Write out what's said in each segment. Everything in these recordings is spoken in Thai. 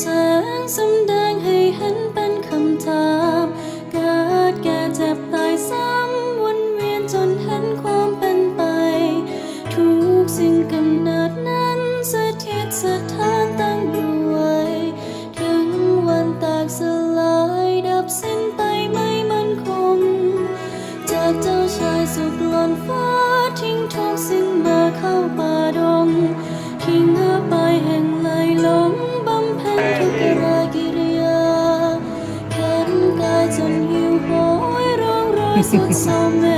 แสงสำแดงให้เห็นเป็นคำถามกิดแก่เจ็บตายซ้ำวนเวียนจนเห็นความเป็นไป ทุกสิ่งกำเนิดนั้นสถิตสถาตั้งอยู่ถึงวันแตกสลายดับสิ้นไปไม่มั่นคง จากเจ้าชายสุดลนฟ้าทิ้งทุกสิ่งมาเข้าไป some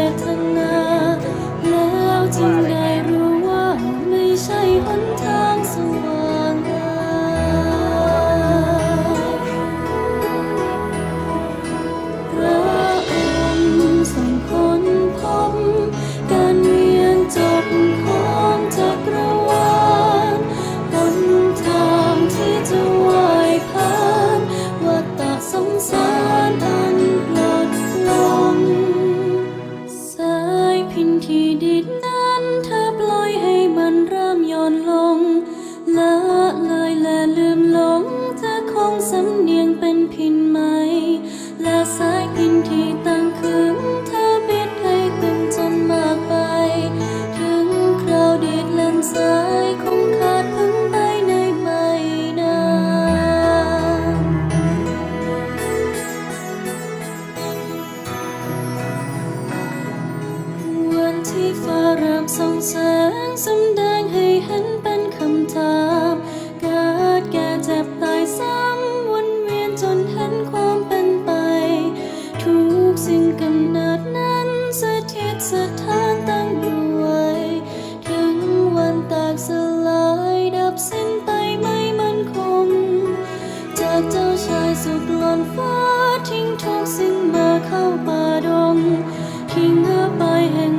เจ้าชายสุดหล้นฟ้าทิ้งทุกสิ่งมาเข้าป่าดงทิ้งเธอไปแห่ง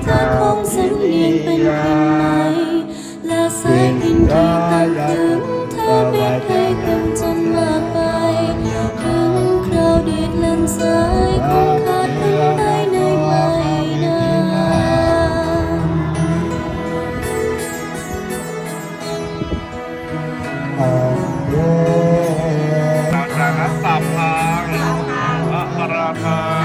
เธาคงสำเนียงเป็นคนใหม่ละสายพินทีตัดถึงเธอไม่เคยเต็จนมาไปถึงคราวดีดเล่นสายคงขาดถึงได้ในไม่นานราชาสัพพังพระราชา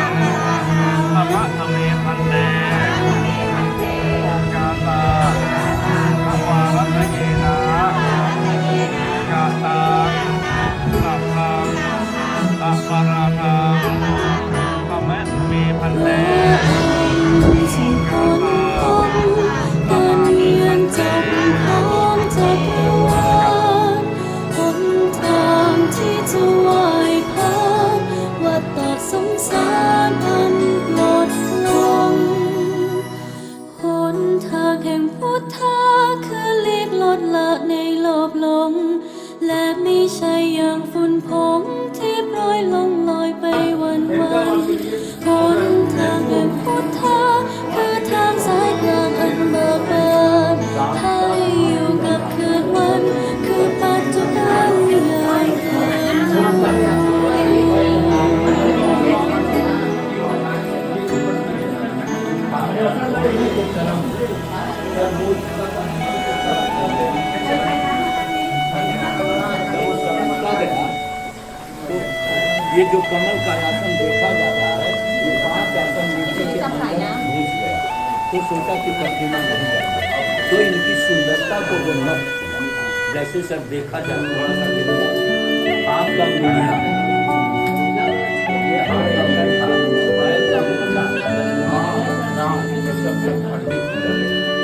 ये जो कमल का आसन देखा जा रहा है ये पाँच आसन नीचे के अंदर घुस गया तो सोचा कि प्रतिमा नहीं है। तो इनकी सुंदरता को जो न जैसे सर देखा जाए थोड़ा सा आपका दुनिया। मूल्य now in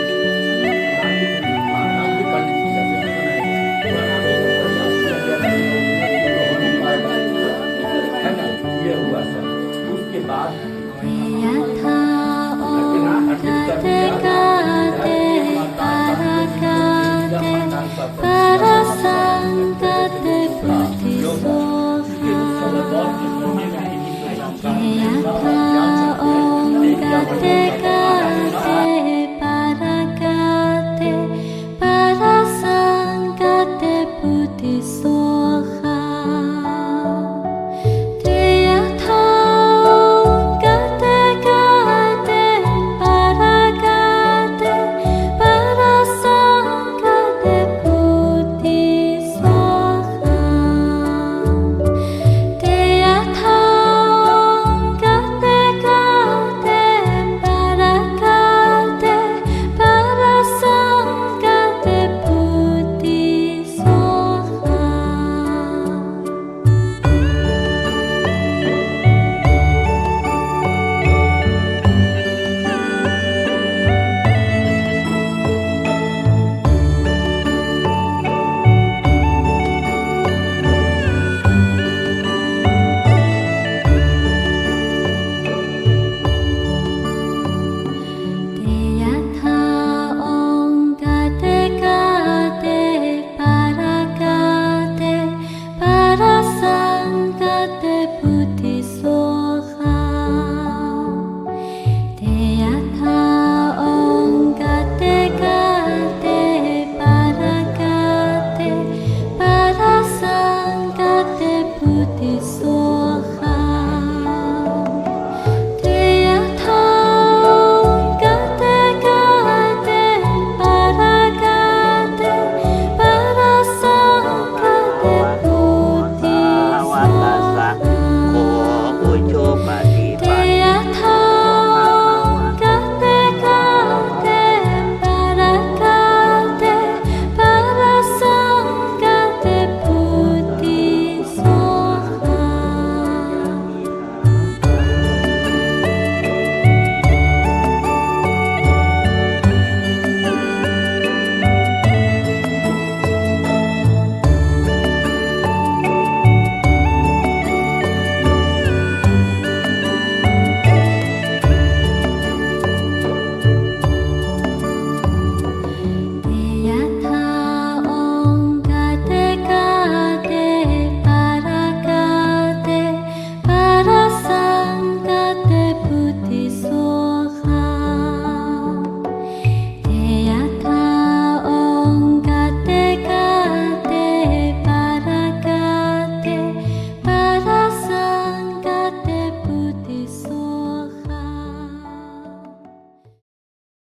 much.